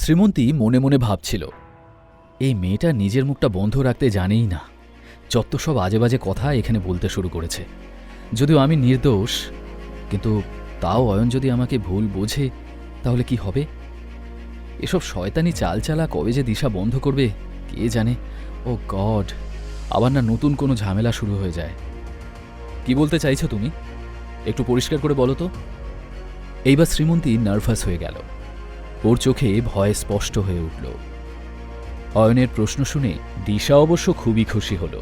শ্রীমন্তী মনে মনে ভাবছিল, এই মেয়েটা নিজের মুখটা বন্ধ রাখতে জানেই না। যত সব আজে বাজে কথা এখানে বলতে শুরু করেছে। যদিও আমি নির্দোষ, কিন্তু তাও অয়ন যদি আমাকে ভুল বোঝে, তাহলে কি হবে? এসব শয়তানি চালচালা কবে যে দিশা বন্ধ করবে, কে জানে? ও গড, আবার না নতুন কোনো ঝামেলা শুরু হয়ে যায়। কি বলতে চাইছো তুমি? একটু পরিষ্কার করে বলো তো। এইবার শ্রীমন্তী নার্ভাস হয়ে গেল। ওর চোখে ভয় স্পষ্ট হয়ে উঠল। অয়নের প্রশ্ন শুনে দিশা অবশ্য খুবই খুশি হল।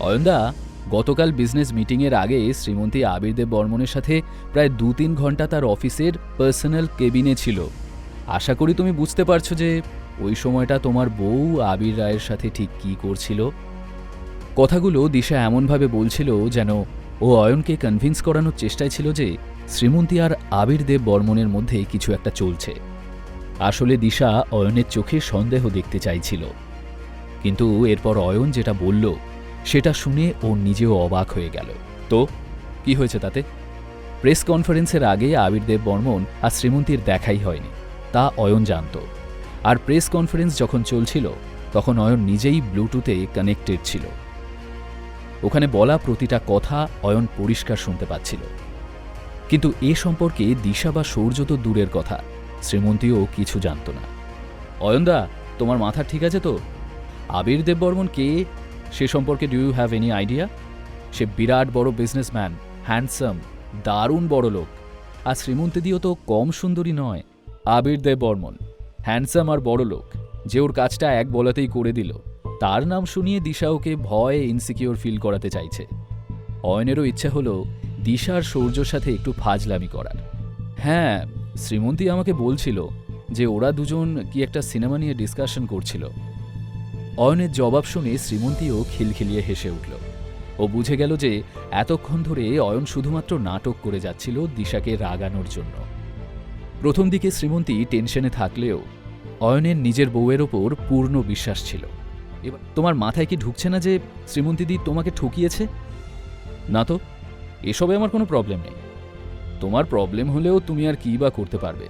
অয়নদা, গতকাল বিজনেস মিটিংয়ের আগে শ্রীমন্তী আবিরদেব বর্মনের সাথে প্রায় দু তিন ঘণ্টা তার অফিসের পার্সোনাল কেবিনে ছিল। আশা করি তুমি বুঝতে পারছ যে ওই সময়টা তোমার বউ আবির রায়ের সাথে ঠিক কী করছিল। কথাগুলো দিশা এমনভাবে বলছিল যেন ও অয়নকে কনভিন্স করানোর চেষ্টায় ছিল যে শ্রীমন্তী আর আবির দেব বর্মনের মধ্যে কিছু একটা চলছে। আসলে দিশা অয়নের চোখে সন্দেহ দেখতে চাইছিল। কিন্তু এরপর অয়ন যেটা বলল, সেটা শুনে ও নিজেও অবাক হয়ে গেল। তো, কি হয়েছে তাতে? প্রেস কনফারেন্সের আগে আবির দেব বর্মন আর শ্রীমন্তীর দেখাই হয়নি, তা অয়ন জানত। আর প্রেস কনফারেন্স যখন চলছিল, তখন অয়ন নিজেই ব্লুটুথে কানেক্টেড ছিল। ওখানে বলা প্রতিটা কথা অয়ন পরিষ্কার শুনতে পাচ্ছিল। কিন্তু এ সম্পর্কে দিশা বা সৌর্য তো দূরের কথা। শ্রীমন্তীও কিছু জানত না। অয়নদা, তোমার মাথা ঠিক আছে তো? আবির দেববর্মন কে? সে সম্পর্কে do you have any idea সে বিরাট বড় বিজনেসম্যান হ্যান্ডসাম দারুণ বড় লোক। আর শ্রীমন্তীদিও তো কম সুন্দরী নয়। আবির দেব বর্মন হ্যান্ডসাম আর বড় লোক। যে ওর কাজটা এক বলাতেই করে দিল। তার নাম শুনিয়ে দিশা ওকে ভয়ে ইনসিকিওর ফিল করাতে চাইছে। অয়নেরও ইচ্ছা হলো দিশার সৌর্যর সাথে একটু ফাজলামি করার। হ্যাঁ শ্রীমন্তী আমাকে বলছিল যে ওরা দুজন কি একটা সিনেমা নিয়ে ডিসকাশন করছিল। অয়নের জবাব শুনে শ্রীমন্তীও খিলখিলিয়ে হেসে উঠল। ও বুঝে গেল যে এতক্ষণ ধরে অয়ন শুধুমাত্র নাটক করে যাচ্ছিল দিশাকে রাগানোর জন্য। প্রথম দিকে শ্রীমন্তী টেনশনে থাকলেও অয়নের নিজের বউয়ের ওপর পূর্ণ বিশ্বাস ছিল। এবার তোমার মাথায় কি ঢুকছে না যে শ্রীমন্তীদি তোমাকে ঠকিয়েছে? না তো, এসবে আমার কোনো প্রবলেম নেই। তোমার প্রবলেম হলেও তুমি আর কী বা করতে পারবে।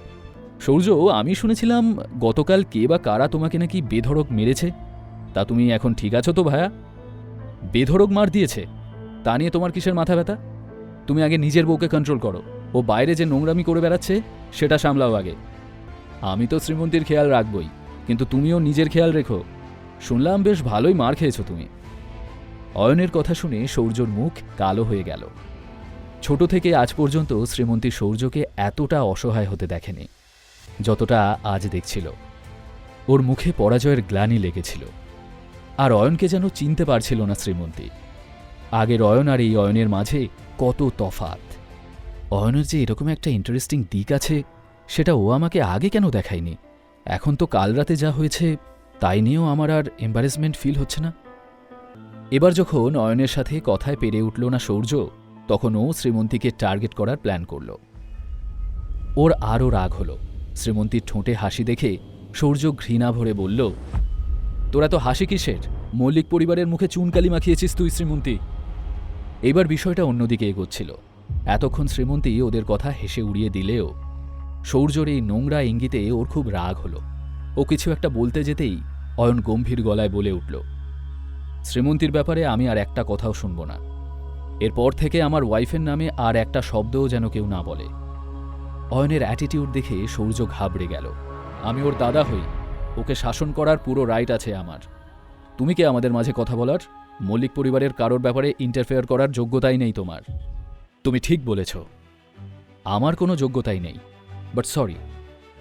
সৌর্য, আমি শুনেছিলাম গতকাল কে বা কারা তোমাকে নাকি বেধড়ক মেরেছে? তা তুমি এখন ঠিক আছো তো ভায়া? বেধড়ক মার দিয়েছে? তা নিয়ে তোমার কিসের মাথা ব্যথা? তুমি আগে নিজের বউকে কন্ট্রোল করো। ও বাইরে যে নোংরামি করে বেড়াচ্ছে, সেটা সামলাও আগে। আমি তো শ্রীমন্তীর খেয়াল রাখবই, কিন্তু তুমিও নিজের খেয়াল রেখো। শুনলাম বেশ ভালোই মার খেয়েছো তুমি। অয়নের কথা শুনে সৌর্যর মুখ কালো হয়ে গেল। ছোট থেকে আজ পর্যন্ত শ্রীমন্তী সৌর্যকে এতটা অসহায় হতে দেখেনি, যতটা আজ দেখছিল। ওর মুখে পরাজয়ের গ্লানি লেগেছিল। আর অয়নকে যেন চিনতে পারছিল না শ্রীমন্তী। আগের অয়ন আর এই অয়নের মাঝে কত তফাত অয়নের যে এরকম একটা ইন্টারেস্টিং দিক আছে, সেটা ও আমাকে আগে কেন দেখায়নি? এখন তো কাল রাতে যা হয়েছে, তাই নিয়েও আমার আর এম্বারেসমেন্ট ফিল হচ্ছে না। এবার যখন অয়নের সাথে কথায় পেরে উঠল না সৌর্য তখন ও শ্রীমন্তীকে টার্গেট করার প্ল্যান করল। ওর আরও রাগ হলো। শ্রীমন্তীর ঠোঁটে হাসি দেখে সৌর্য ঘৃণা ভরে বলল, তোরা তো হাসি কিসের? মল্লিক পরিবারের মুখে চুনকালি মাখিয়েছিস তুই শ্রীমন্তী। এবার বিষয়টা অন্যদিকে এগোচ্ছিল। এতক্ষণ শ্রীমন্তী ওদের কথা হেসে উড়িয়ে দিলেও সৌর্যর এই নোংরা ইঙ্গিতে ওর খুব রাগ হলো। ও কিছু একটা বলতে যেতেই অয়ন গম্ভীর গলায় বলে উঠল, শ্রীমন্তীর ব্যাপারে আমি আর একটা কথাও শুনব না। এরপর থেকে আমার ওয়াইফের নামে আর একটা শব্দও যেন কেউ না বলে। অয়নের অ্যাটিটিউড দেখে সৌর্য ঘাবড়ে গেল। আমি ওর দাদা হই। ওকে শাসন করার পুরো রাইট আছে আমার। তুমি কে আমাদের মাঝে কথা বলার? মল্লিক পরিবারের কারোর ব্যাপারে ইন্টারফেয়ার করার যোগ্যতাই নেই তোমার। তুমি ঠিক বলেছ। আমার কোনো যোগ্যতাই নেই। বাট সরি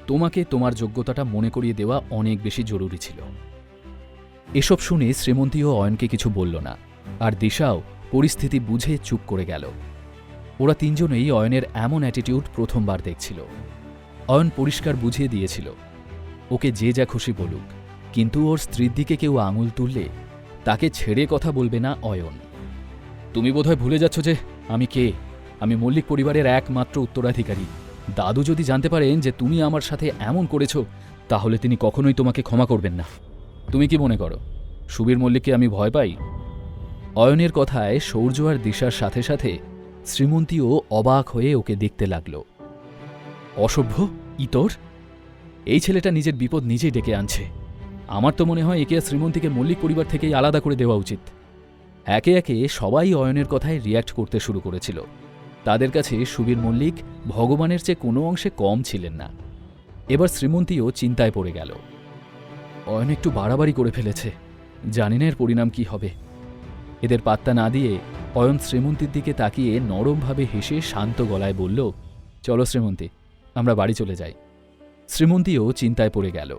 তোমাকে তোমার যোগ্যতাটা মনে করিয়ে দেওয়া অনেক বেশি জরুরি ছিল। এসব শুনে শ্রীমন্তীও অয়নকে কিছু বলল না। আর দিশাও পরিস্থিতি বুঝে চুপ করে গেল। ওরা তিনজনেই অয়নের এমন অ্যাটিটিউড প্রথমবার দেখছিল। অয়ন পরিষ্কার বুঝিয়ে দিয়েছিল, ওকে যে যা খুশি বলুক, কিন্তু ওর স্ত্রীর দিকে কেউ আঙুল তুললে তাকে ছেড়ে কথা বলবে না অয়ন। তুমি বোধহয় ভুলে যাচ্ছ যে আমি কে? আমি মল্লিক পরিবারের একমাত্র উত্তরাধিকারী। দাদু যদি জানতে পারেন যে তুমি আমার সাথে এমন করেছ, তাহলে তিনি কখনোই তোমাকে ক্ষমা করবেন না। তুমি কি মনে করো? সুবীর মল্লিককে আমি ভয় পাই? অয়নের কথায় সৌর্য আর দিশার সাথে সাথে শ্রীমন্তীও অবাক হয়ে ওকে দেখতে লাগল। অসভ্য, ইতর? এই ছেলেটা নিজের বিপদ নিজেই ডেকে আনছে। আমার তো মনে হয় একে আর শ্রীমন্তীকে মল্লিক পরিবার থেকেই আলাদা করে দেওয়া উচিত। একে একে সবাই অয়নের কথায় রিয়্যাক্ট করতে শুরু করেছিল। তাদের কাছে সুবীর মল্লিক ভগবানের চেয়ে কোনো অংশে কম ছিলেন না। এবার শ্রীমন্তীও চিন্তায় পড়ে গেল। অয়ন একটু বাড়াবাড়ি করে ফেলেছে। জানি না এর পরিণাম কি হবে। এদের পাত্তা না দিয়ে অয়ন শ্রীমন্তীর দিকে তাকিয়ে নরমভাবে হেসে শান্ত গলায় বলল, চলো শ্রীমন্তী, আমরা বাড়ি চলে যাই। শ্রীমন্তীও চিন্তায় পড়ে গেল।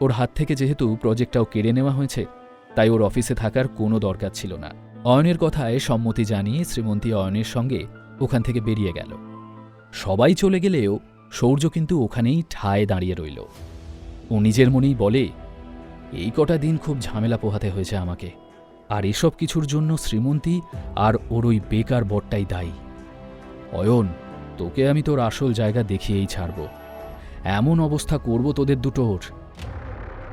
ওর হাত থেকে যেহেতু প্রজেক্টটাও কেড়ে নেওয়া হয়েছে, তাই ওর অফিসে থাকার কোনো দরকার ছিল না। অয়নের কথায় সম্মতি জানিয়ে শ্রীমন্তী অয়নের সঙ্গে ওখান থেকে বেরিয়ে গেল। সবাই চলে গেলেও সৌর্য কিন্তু ওখানেই ঠায় দাঁড়িয়ে রইল। ও নিজের মনেই বলে, এই কটা দিন খুব ঝামেলা পোহাতে হয়েছে আমাকে। আর এসব কিছুর জন্য শ্রীমন্তী আর ওর ওই বেকার বটটাই দায়ী। অয়ন, তোকে আমি তোর আসল জায়গা দেখিয়েই ছাড়ব। এমন অবস্থা করব তোদের দুটোর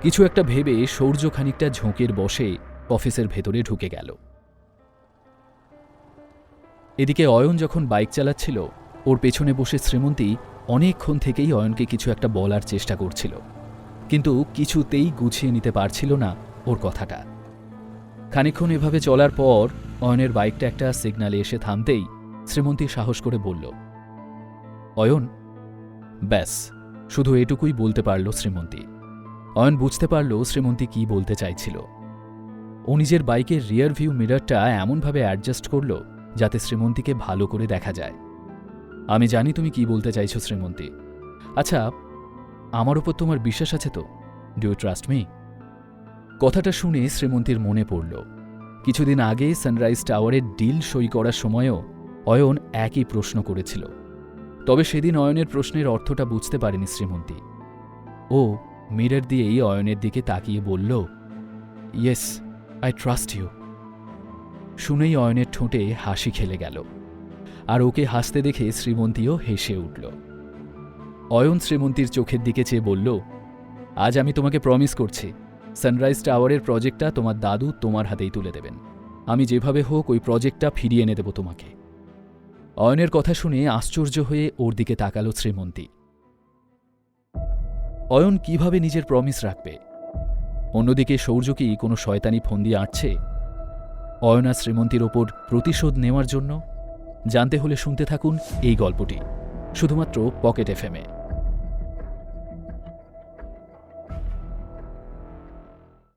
কিছু একটা ভেবে সৌর্য খানিকটা ঝোঁকের বসে অফিসের ভেতরে ঢুকে গেল। এদিকে অয়ন যখন বাইক চালাচ্ছিল, ওর পেছনে বসে শ্রীমন্তী অনেকক্ষণ থেকেই অয়নকে কিছু একটা বলার চেষ্টা করছিল। কিন্তু কিছুতেই গুছিয়ে নিতে পারছিল না ওর কথাটা। খানিকক্ষণ এভাবে চলার পর অয়নের বাইকটা একটা সিগনালে এসে থামতেই শ্রীমন্তী সাহস করে বলল, অয়ন, ব্যাস, শুধু এটুকুই বলতে পারল শ্রীমন্তী। অয়ন বুঝতে পারল শ্রীমন্তী কি বলতে চাইছিল। ও নিজের বাইকের রিয়ার ভিউ মিররটা এমনভাবে অ্যাডজাস্ট করল যাতে শ্রীমন্তীকে ভালো করে দেখা যায়। আমি জানি তুমি কি বলতে চাইছো শ্রীমন্তী। আচ্ছা আমার উপর তোমার বিশ্বাস আছে তো? ডু ট্রাস্ট মি কথাটা শুনে শ্রীমন্তীর মনে পড়ল। কিছুদিন আগে সানরাইজ টাওয়ারের ডিল সই করার সময়ও অয়ন একই প্রশ্ন করেছিল। তবে সেদিন অয়নের প্রশ্নের অর্থটা বুঝতে পারেনি শ্রীমন্তী। ও মিরর দিয়েই অয়নের দিকে তাকিয়ে বলল, ইয়েস, আই ট্রাস্ট ইউ। শুনেই অয়নের ঠোঁটে হাসি খেলে গেল। আর ওকে হাসতে দেখে শ্রীমন্তীও হেসে উঠল। অয়ন শ্রীমন্তীর চোখের দিকে চেয়ে বলল, আজ আমি তোমাকে প্রমিস করছি সানরাইজ টাওয়ারের প্রজেক্টটা তোমার দাদু তোমার হাতেই তুলে দেবেন। আমি যেভাবে হোক ওই প্রজেক্টটা ফিরিয়ে এনে দেব তোমাকে। অয়নের কথা শুনে আশ্চর্য হয়ে ওর দিকে তাকালো শ্রীমন্তী। অয়ন কীভাবে নিজের প্রমিস রাখবে? অন্যদিকে সৌর্য কি কোনো শয়তানি ফন্দি আঁটছে? অয়না শ্রীমন্তীর ওপর প্রতিশোধ নেওয়ার জন্য? জানতে হলে শুনতে থাকুন এই গল্পটি, শুধুমাত্র পকেট এফএমে